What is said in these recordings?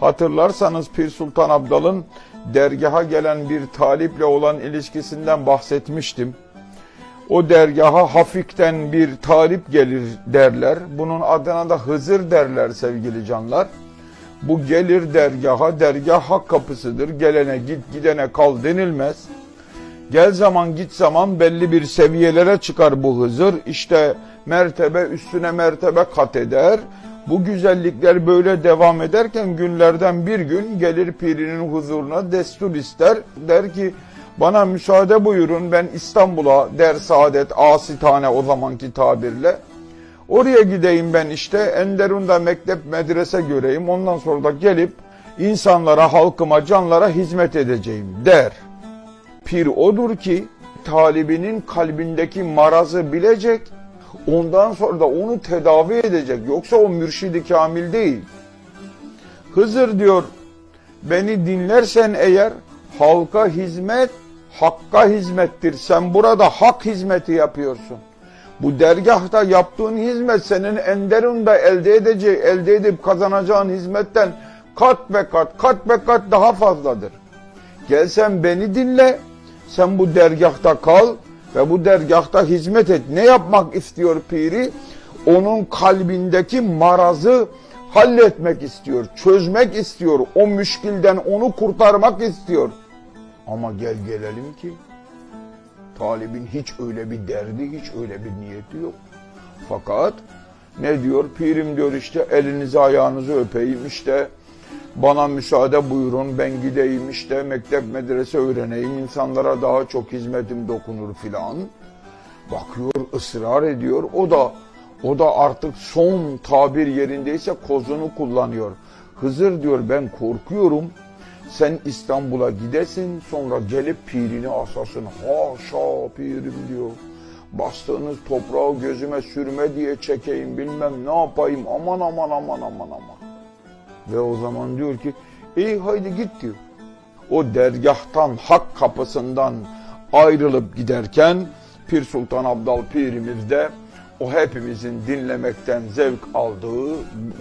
Hatırlarsanız Pir Sultan Abdal'ın dergaha gelen bir taliple olan ilişkisinden bahsetmiştim. O dergaha hafikten bir talip gelir derler. Bunun adına da Hızır derler sevgili canlar. Bu gelir dergaha, dergah hak kapısıdır. Gelene git gidene kal denilmez. Gel zaman git zaman belli bir seviyelere çıkar bu Hızır. İşte mertebe üstüne mertebe kat eder. Bu güzellikler böyle devam ederken günlerden bir gün gelir pirinin huzuruna destur ister. Der ki bana müsaade buyurun ben İstanbul'a der saadet asitane o zamanki tabirle. Oraya gideyim ben işte Enderun'da mektep medrese göreyim ondan sonra da gelip insanlara halkıma canlara hizmet edeceğim der. Pir odur ki talibinin kalbindeki marazı bilecek, ondan sonra da onu tedavi edecek. Yoksa o mürşidi kamil değil. Hızır diyor, beni dinlersen eğer halka hizmet, hakka hizmettir. Sen burada hak hizmeti yapıyorsun. Bu dergahta yaptığın hizmet senin enderunda elde edeceği, elde edip kazanacağın hizmetten kat ve kat, kat ve kat daha fazladır. Gel sen beni dinle, sen bu dergahta kal ve bu dergahta hizmet et. Ne yapmak istiyor piri? Onun kalbindeki marazı halletmek istiyor, çözmek istiyor. O müşkilden onu kurtarmak istiyor. Ama gel gelelim ki talibin hiç öyle bir derdi, hiç öyle bir niyeti yok. Fakat ne diyor? Pirim diyor işte elinizi ayağınızı öpeyim işte bana müsaade buyurun ben gideyim işte mektep medrese öğreneyim insanlara daha çok hizmetim dokunur filan. Bakıyor ısrar ediyor o da o da artık son tabir yerindeyse kozunu kullanıyor. Hızır diyor ben korkuyorum sen İstanbul'a gidesin sonra gelip pirini asasın. Haşa pirim diyor. Bastığınız toprağı gözüme sürme diye çekeyim bilmem ne yapayım aman aman aman aman aman. Ve o zaman diyor ki iyi haydi git diyor. O dergahtan hak kapısından ayrılıp giderken Pir Sultan Abdal Pirimiz de o hepimizin dinlemekten zevk aldığı,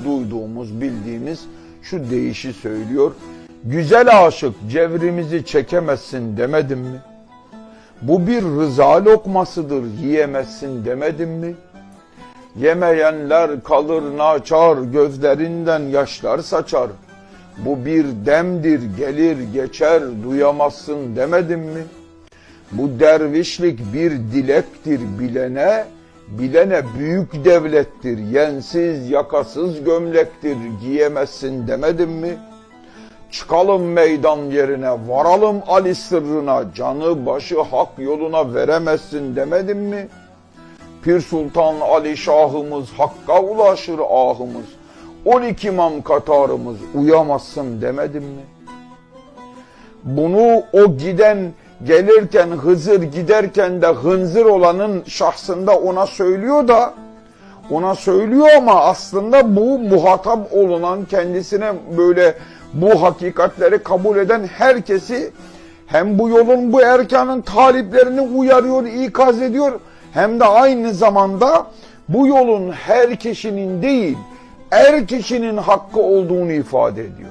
duyduğumuz, bildiğimiz şu deyişi söylüyor. Güzel aşık cevrimizi çekemezsin demedim mi? Bu bir rıza lokmasıdır yiyemezsin demedim mi? Yemeyenler kalır naçar, gözlerinden yaşlar saçar. Bu bir demdir, gelir geçer, duyamazsın demedim mi? Bu dervişlik bir dilektir bilene, bilene büyük devlettir, yensiz yakasız gömlektir, giyemezsin demedim mi? Çıkalım meydan yerine, varalım Ali sırrına, canı başı hak yoluna veremezsin demedim mi?'' Pir Sultan Ali Şahımız Hakka ulaşır ahımız. 12 imam katarımız uyamazsın demedim mi? Bunu o giden gelirken Hızır giderken de hınzır olanın şahsında ona söylüyor da ona söylüyor ama aslında bu muhatap olunan kendisine böyle bu hakikatleri kabul eden herkesi hem bu yolun bu erkanın taliplerini uyarıyor, ikaz ediyor hem de aynı zamanda bu yolun her kişinin değil, er kişinin hakkı olduğunu ifade ediyor.